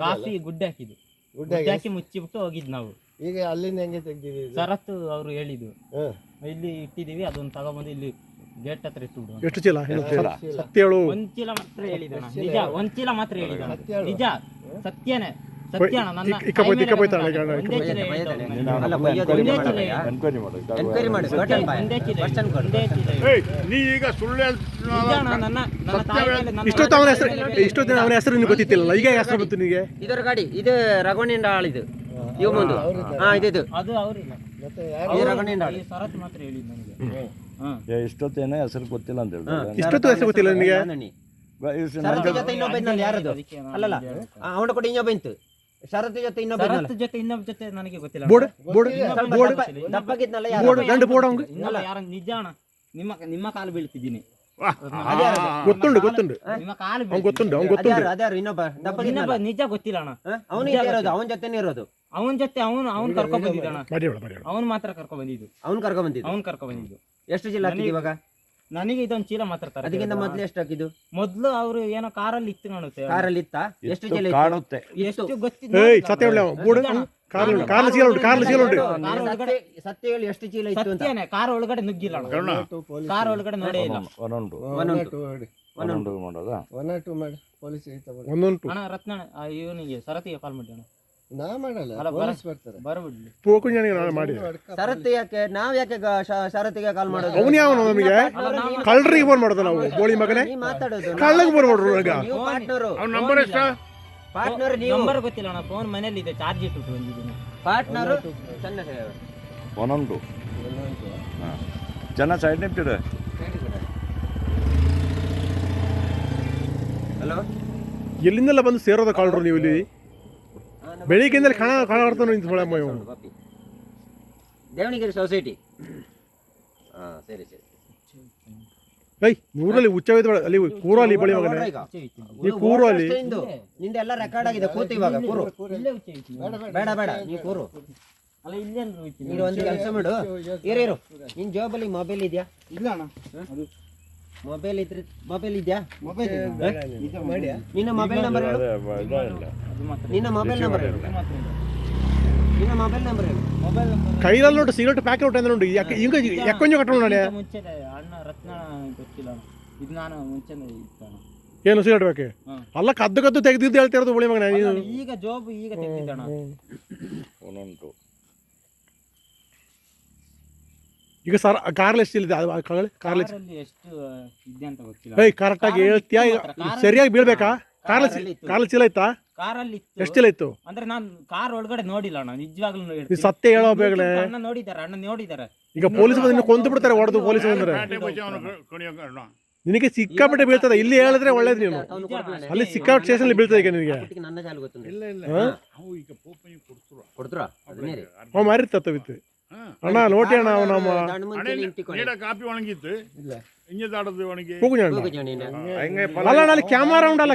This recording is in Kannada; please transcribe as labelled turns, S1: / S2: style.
S1: ಕಾಫಿ
S2: ಗುಡ್ಡೆ ಹಾಕಿದ್ದು.
S1: ಗುಡ್ಡ
S2: ಹಾಕಿ ಮುಚ್ಚಿಬಿಟ್ಟು ಹೋಗಿದ್ದು ನಾವು.
S1: ಈಗ ಅಲ್ಲಿಂದ ಹೆಂಗೆ ತೆಗ್ದಿದ್ವಿ
S2: ಸರತ್ತು ಅವರು ಹೇಳಿದ್ದು. ಇಲ್ಲಿ ಇಟ್ಟಿದೀವಿ ಅದೊಂದು ತಗೊಂಬಂದು ಇಲ್ಲಿ ಗೇಟ್ ಹತ್ರ ಇಟ್ಟು
S3: ಎಷ್ಟು ಚೀಲ. ಸತ್ಯ
S2: ಒಂದ್ ಚೀಲ ಮಾತ್ರ
S1: ಹೇಳಿದ
S2: ನಿಜ ಒಂದ್ ಚೀಲ ಮಾತ್ರ
S1: ಹೇಳಿದ
S2: ನಿಜ ಸತ್ಯನೇ.
S4: ನೀ ಈಗ ಸುಳ್ಳು
S3: ಇಷ್ಟೊತ್ತು ಅವನ ಹೆಸರು ಇಷ್ಟೊತ್ತಿನ ಅವನ ಹೆಸರು ನಿನಗೆ ಗೊತ್ತಿತ್ತಿಲ್ಲ ಈಗ ಹೆಸರು ಬಂತು ನಿನಗೆ?
S5: ಇದರ ಗಾಡಿ ಇದು ರಘುವಣ್ಣ ಆಳಿದು ಇವ್ ಮುಂದು ಹಾ ಇದು
S2: ಅದು ಅವ್ರಿಲ್ಲ
S4: ಇಷ್ಟೊತ್ತೇನೆ ಹೆಸರು ಗೊತ್ತಿಲ್ಲ ಅಂತ ಹೇಳಿ
S3: ಇಷ್ಟೊತ್ತು ಹೆಸರು ಗೊತ್ತಿಲ್ಲ
S2: ನಿಮಗೆ
S5: ಅಲ್ಲಲ್ಲ. ಅವನ ಕೊಡಿ ಇನ್ನೊಬ್ಬ ಶರತ್ ಜೊತೆ ಇನ್ನೊಬ್ಬ
S2: ಜೊತೆ ಇನ್ನೊಬ್ಬ ಜೊತೆ ನನಗೆ ಗೊತ್ತಿಲ್ಲ.
S3: ಬೋರ್ಡ್ ಬೋರ್ಡ್
S5: ಸ್ವಲ್ಪ
S3: ಬೋರ್ಡ್
S5: ದಪ್ಪಗಿದ್ನಲ್ಲ ಯಾರು?
S3: ಬೋರ್ಡ್ ಗಂಡು ಬೋರ್ಡ್ ಅವಂಗ
S2: ಇನ್ನೊಬ್ಬ ಯಾರ? ನಿಜ ಅಣ್ಣ ನಿಮ್ಮ ನಿಮ್ಮ ಕಾಲು ಬೀಳ್ತಿದ್ದೀನಿ.
S3: ಗೊತ್ತುಂಡು ಗೊತ್ತುಂಡು
S2: ನಿಮ್ಮ ಕಾಲು
S3: ಅವ್ನ್ ಗೊತ್ತುಂಡು ಅವ್ನ್
S5: ಅದ್ಯಾರು
S3: ಗೊತ್ತುಂಡು
S5: ಅದ್ಯಾರು ಇನ್ನೊಬ್ಬ ದಪ್ಪಗಿದ್ನಲ್ಲ
S2: ಇನ್ನೊಬ್ಬ ನಿಜ ಗೊತ್ತಿಲ್ಲ ಅಣ್ಣ.
S5: ಅವನು ಇರೋದು ಅವನ ಜೊತೆನೇ ಇರೋದು.
S2: ಅವನ ಜೊತೆ ಅವನು ಅವನು ಕರ್ಕೊಂಡ್ ಬಂದಿದ್ದಣ್ಣ
S3: ಮಾಡಿ ಹೇಳು ಮಾಡಿ
S2: ಅವನು ಮಾತ್ರ ಕರ್ಕೊಂಡ್ ಬಂದಿದ್ದು.
S5: ಅವನು ಕರ್ಕೊಂಡ್ ಬಂದಿದ್ದು.
S2: ಅವನು ಕರ್ಕೊಂಡ್ ಬಂದಿದ್ದು.
S5: ಎಷ್ಟು ಜಿಲ್ಲಾ ಇವಾಗ?
S2: ನನಗೆ ಇದೊಂದು ಚೀಲ ಮಾತ್ರ ತರ
S5: ಅದಕ್ಕಿಂತ ಮೊದ್ಲು ಎಷ್ಟು ಹಾಕಿದ್ದು
S2: ಮೊದ್ಲು ಅವರು ಏನೋ ಕಾರಲ್ಲಿ ಇತ್ತು ಕಾಣುತ್ತೆ.
S5: ಕಾರಲ್ಲಿ ಇತ್ತ ಎಷ್ಟು ಚೀಲ ಇತ್ತು?
S4: ಕಾಣುತ್ತೆ.
S2: ಎಷ್ಟು ಗೊತ್ತಿಲ್ಲ
S3: ಏಯ್ ಸತ್ಯ ಹೇಳಿ. ಚೀಲ ಉಂಟು ಚೀಲ ಉಂಟು.
S5: ಸತ್ಯ- ಸತ್ಯ ಎಷ್ಟು ಚೀಲ ಇತ್ತು ಅಂತ.
S2: ಸತ್ಯನೇ ಕಾರ್ ಒಳಗಡೆ ನುಗ್ಗಿಲ್ಲ ಅಣ್ಣ
S4: ಕರ್ಣ.
S2: ಕಾರ್ ಒಳಗಡೆ ನೋಡೇ ಇಲ್ಲ.
S1: ಒನ್ ಟು ಮಾಡಿ.
S4: ಒಂದೊಂದು. ಮಾಡೋದಾ?
S1: ಒನ್ ಟು ಮಾಡಿ. ಪೊಲೀಸ್ ತಗೊಂಡು
S3: ಒಂದೊಂಟು
S2: ಅಣ್ಣ ರತ್ನ ಇವನಿಗೆ ಸರತಿಗೆ ಕಾಲ್ ಮಾಡಿ ಅಣ್ಣ
S1: ನಾ ಮಾಡಲ್ಲ
S2: ಅಲ್ಲ, ಬರ-
S1: ಪೊಲೀಸ್ ಬರ್ತಾರೆ.
S2: ಬರಬಿಡ್ಲಿ.
S3: ಪೋಕುಂಜಾನಿಗೆ ನಾನು ಮಾಡಿ
S5: ಶರತ್ ಯಾಕೆ ನಾವ್ ಯಾಕೆ ಗ- ಶ- ಶರತ್ತಿಗೆ ಕಾಲ್ ಮಾಡೋದು?
S3: ಅವನು ಯಾವನು ನಮಗೆ? ಕಳ್ಳರಿಗೆ ಫೋನ್ ಮಾಡೋದು ನಾವು ಗೋಳಿ ಮಗನೇ.
S5: ನೀ ಮಾತಾಡೋದು.
S3: ಕಳ್ಳಗೆ ಫೋನ್ ಮಾಡ್ರು ಈಗ
S5: ನೀವು ಪಾರ್ಟ್ನರು
S4: ಅವ್ನ ನಂಬರ್ ಎಷ್ಟು?
S5: ಪಾರ್ಟ್ನರ್ ನೀವು.
S2: ನಂಬರ್ ಗೊತ್ತಿಲ್ಲ ಅಣ್ಣ ಫೋನ್ ಮನೇಲಿ ಇದೆ ಚಾರ್ಜ್ ಇಟ್ಟು ಬಂದಿದ್ದೀನಿ.
S5: ಪಾರ್ಟ್ನರು ಚೆನ್ನ
S4: ಒಂದೊಂದು. ಹಾಂ. ಜನ ಸೈಡ್ ನಿಂತಿದೆ.
S5: ಹಲೋ
S3: ಎಲ್ಲಿಂದೆಲ್ಲ ಬಂದು ಸೇರೋದ ಕಳ್ಳರು ನೀವು ಇಲ್ಲಿ? ಬೆಳಿಗ್ಗೆಯಿಂದಲೇ ಕಣ ಕಣ ಬರ್ತಾನೆ ನಿಂತು ಮಳೆ ಮೈ ಅವ್ನು.
S5: ಸೊಸೈಟಿ ಊರಲ್ಲಿ ಸರಿ ಸರಿ.
S3: ಏಯ್ ನೂರಲ್ಲಿ ಹುಚ್ಚವಿದ ಅಲ್ಲಿ ಕೂರು ಅಲ್ಲಿ ಬಳಿ ಮಗನೇ. ಈ ಕೂರು ಅಲ್ಲಿ
S5: ಇಂದು. ನಿಂದೆಲ್ಲ ರೆಕಾರ್ಡ್ ಆಗಿದೆ ಕೂತು ಇವಾಗ ಕೂರು. ಬೇಡ ಬೇಡ ನೀ ಕೂರು.
S2: ಅಲ್ಲ ಇಲ್ಲೇನು.
S5: ನೀನು ಒಂದು ಕೆಲಸ ಮಾಡು. ಇರು ಇರು. ನಿನ್ ಜಾಬಲ್ಲಿ ಮೊಬೈಲ್ ಇದೆಯಾ?
S2: ಇಲ್ಲ ಅಣ್ಣ.
S5: ಮೊಬೈಲ್ ಇದ್ರೆ ಮೊಬೈಲ್ ಇದೆಯಾ?
S1: ಮೊಬೈಲ್ ಮಾಡಿಯಾ?
S5: ನಿನ್ನ ಮೊಬೈಲ್ ನಂಬರ್ ಹೇಳು.
S4: ಅದೇ ಇಲ್ಲ ಇಲ್ಲ
S2: ಅದು ಮಾತ್ರ
S5: ನಿನ್ನ ಮೊಬೈಲ್ ನಂಬರ್ ಹೇಳು. ನಿನ್ನ ಮೊಬೈಲ್ ನಂಬರ್ ಹೇಳು.
S2: ಮೊಬೈಲ್ ನಂಬರ್
S3: ಕೈಯಲ್ಲಿ ನೋಡು ಸಿಗರೇಟ್ ಪ್ಯಾಕೆಟ್ ಉಂಟು ಅಂದ್ರೆ ನೋಡಿ. ಯಾಕೆ ಹಿಂಗ ಯಾಕೊಂಜು ಕಟ್ಟೋಣ ನಾಳೆ
S2: ಮುಂಚೆ ಅಣ್ಣ ರತ್ನ ಗೊತ್ತಿಲ್ಲ ಇದು ನಾನು ಮುಂಚೆ ಇತ್ತು ಅಣ್ಣ
S3: ಏನು ಸಿಗರೇಟ್ ಬೇಕೆ ಅಲ್ಲ ಕದ್ದು ಕದ್ದು ತೆಗೆದಿದ್ದು ಹೇಳ್ತಿರೋದು ಬಳಿ ಮಗನ ನೀನು.
S2: ಈಗ ಜಾಬ್ ಈಗ ತೆಗ್ದಿದ್ದಣ್ಣ
S4: ಒಂದೊಂದು.
S3: ಈಗ ಸರ್ ಕಾರ್ಲ್ ಎಷ್ಟು ಇಲ್ಲಿದೆ ಅದು ಕಗಳೆ ಕಾರ್ಲ್
S2: ಕಾರಲ್ಲಿ ಎಷ್ಟು ಇದೆ ಅಂತ ಗೊತ್ತಿಲ್ಲ.
S3: ಏಯ್ ಕರೆಕ್ಟಾಗಿ ಹೇಳ್ತೀಯಾ? ಈಗ ಸರಿಯಾಗಿ ಬೀಳ್ಬೇಕಾ? ಕಾರ್ಲ್
S5: ಕಾರಲ್ಲಿ ಇತ್ತು.
S3: ಕಾರ್ಲ್ ಚೀಲ ಇತ್ತಾ
S2: ಕಾರಲ್ಲಿ
S3: ಎಷ್ಟು ಇತ್ತು?
S2: ಅಂದ್ರೆ ನಾನು ಕಾರ್ ಒಳಗಡೆ ನೋಡಿಲ್ಲ ಅಣ್ಣ ನಿಜವಾಗ್ಲೂ
S3: ನೀ
S2: ಹೇಳ್ತೀನಿ.
S3: ಸತ್ಯ ಹೇಳೋ ಬೇಗನೆ.
S2: ಅಣ್ಣ ನೋಡಿದ್ದಾರೆ ಅಣ್ಣ ನೋಡಿದ್ದಾರೆ.
S3: ಈಗ ಪೊಲೀಸ್ ಬಂದು ಕೊಂದು ಬಿಡ್ತಾರೆ ಹೊಡೆದು ಪೊಲೀಸ್ ಬಂದ್ರೆ.
S4: ಪೇಟೆ ಬಚ್ಚ ಅವನು ಕುಣಿಯೋ ಕಾರಣ.
S3: ನಿನಗೆ ಸಿಕ್ಕಾಪಟ್ಟೆ ಬೀಳ್ತದೆ. ಇಲ್ಲಿ ಹೇಳಿದ್ರೆ ಒಳ್ಳೇದು ನೀನು.
S5: ಅವ್ನು ಕೊಡ್ತಾನೆ.
S3: ಅಲ್ಲಿ ಸಿಕ್ಕಾಪಟ್ಟೆ ಸ್ಟೇಷನ್ ಬೀಳ್ತದೆ ಈಗ ನಿನಗೆ.
S5: ಅಪ್ಪಟಿಗೆ ನನ್ನ ಜಾಲ ಗೊತ್ತುಂಟು.
S1: ಇಲ್ಲ ಇಲ್ಲ.
S3: ಹಾ?
S4: ಅವು ಈಗ ಪೋಪನಿ ಕೊಡ್ತಾರೆ.
S5: ಕೊಡ್ತ್ರ? ಅದನ್ನೇ ರೀ
S3: ಅವ ಮಾರಿತ್ತವಿತ್ತು
S4: ಹಾ.
S3: ಅಣ್ಣ ನೋಟಿ ಅಣ್ಣ ಅವ ನಮ್ಮ
S5: ದಾಂಡು ಮುಂಚೆ
S4: ಅಣೆ
S5: ನಿಂತಿಕೊಂಡು
S4: ನೀಡ ಕಾಪಿ ಒಣಗಿತ್ತು
S1: ಇಲ್ಲ
S4: ಇಂಜ ದಾಡದು ಒಣಗಿ
S3: ಹೋಗು
S5: ಹೋಗು ಜಣೀನ
S4: ಹಂಗೆ
S3: ಅಲ್ಲ ಅಲ್ಲಿ ಕ್ಯಾಮರಾ ಉಂಟಲ್ಲ